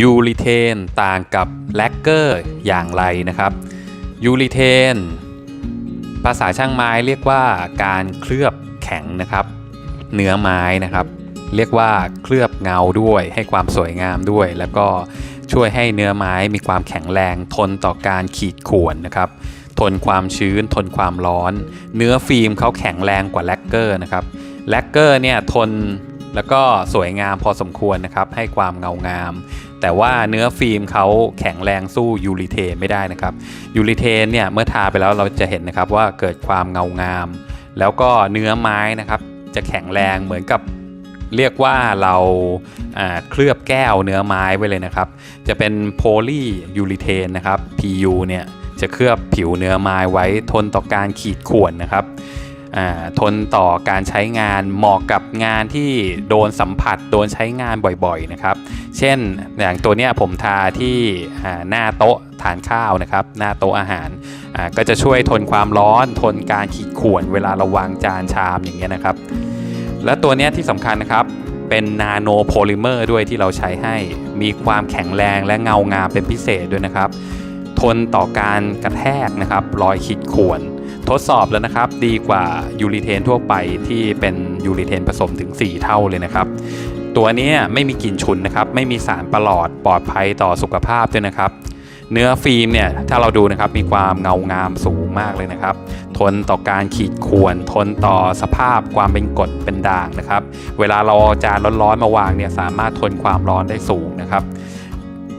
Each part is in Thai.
ยูริเทนต่างกับแลกเกอร์อย่างไรนะครับยูริเทนภาษาช่างไม้เรียกว่าการเคลือบแข็งนะครับ เนื้อไม้นะครับ เรียกว่าเคลือบเงาด้วย ให้ความสวยงามด้วย แล้วก็ช่วยให้เนื้อไม้มีความแข็งแรงทนต่อการขีดข่วนนะครับทนความชื้น ทนความร้อน เนื้อฟิล์มเขาแข็งแรงกว่าแลกเกอร์นะครับแลกเกอร์เนี่ยทน แล้วก็สวยงามพอสมควรนะครับ ให้ความเงางาม แต่ว่าเนื้อฟิล์มเขาแข็งแรงสู้ยูริเทนไม่ได้นะครับยูริเทนเนี่ยเมื่อทาไปแล้วเราจะเห็นนะครับว่าเกิดความเงางาม แล้วก็เนื้อไม้นะครับจะแข็งแรงเหมือนกับเรียกว่าเราาเคลือบแก้วเนื้อไม้ไว้เลยนะครับ จะเป็นโพลียูริเทนนะครับ PU เนี่ยจะเคลือบผิวเนื้อไม้ไว้ทนต่อการขีดข่วนนะครับ ทนต่อการใช้งานเหมาะกับงานที่โดนสัมผัสโดนใช้งานบ่อยๆนะครับ เช่นอย่างตัวเนี้ยผมทาที่หน้าโต๊ะทานข้าวนะครับ หน้าโต๊ะอาหารก็จะช่วยทนความร้อน ทนการขีดข่วนเวลาเราวางจานชามอย่างเงี้ยนะครับ และตัวเนี้ยที่สำคัญนะครับเป็นนาโนโพลิเมอร์ด้วยที่เราใช้ให้มีความแข็งแรงและเงางามเป็นพิเศษด้วยนะครับ ทนต่อการกระแทกนะครับ รอยขีดข่วน ทดสอบแล้วนะครับ ดีกว่ายูริเทนทั่วไปที่เป็นยูริเทนผสมถึง 4 เท่าเลยนะครับ ตัวนี้ไม่มีกลิ่นฉุนนะครับ ไม่มีสารประหลอดปลอดภัยต่อสุขภาพด้วยนะครับ เนื้อฟิล์มเนี่ยถ้าเราดูนะครับมีความเงางามสูงมากเลยนะครับ ทนต่อการขีดข่วนทนต่อสภาพความเป็นกรดเป็นด่างนะครับ เวลาเราจานร้อนๆมาวางเนี่ยสามารถทนความร้อนได้สูงนะครับ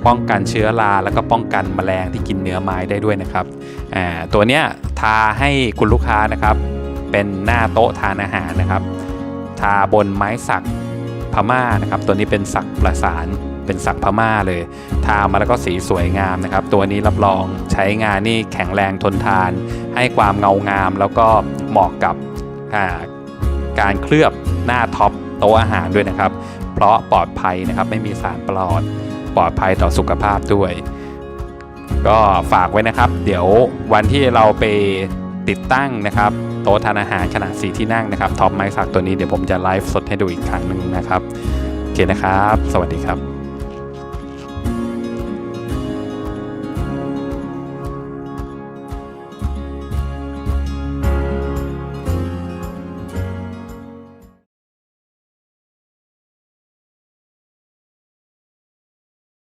ป้องกันเชื้อราแล้วก็ป้องกันแมลงที่กินเนื้อไม้ได้ด้วยนะครับตัวเนี้ยทาให้คุณลูกค้านะครับ เป็นหน้าโต๊ะทานอาหารนะครับ ทาบนไม้สักพม่านะครับ ตัวนี้เป็นสักประสานเป็นสักพม่าเลย ทามาแล้วก็สีสวยงามนะครับ ตัวนี้รับรองใช้งานนี่แข็งแรงทนทาน ให้ความเงางาม แล้วก็เหมาะกับาการเคลือบหน้าท็อปโต๊ะอาหารด้วยนะครับ เพราะปลอดภัยนะครับไม่มีสารปลอด ปลอดภัยต่อสุขภาพด้วย ก็ฝากไว้นะครับ เดี๋ยววันที่เราไปติดตั้งนะครับโต๊ะทานอาหารขนาดสีที่นั่งนะครับท็อปไม้สักตัวนี้เดี๋ยวผมจะไลฟ์สดให้ดูอีกครั้งหนึ่งนะครับโอเคนะครับ สวัสดีครับ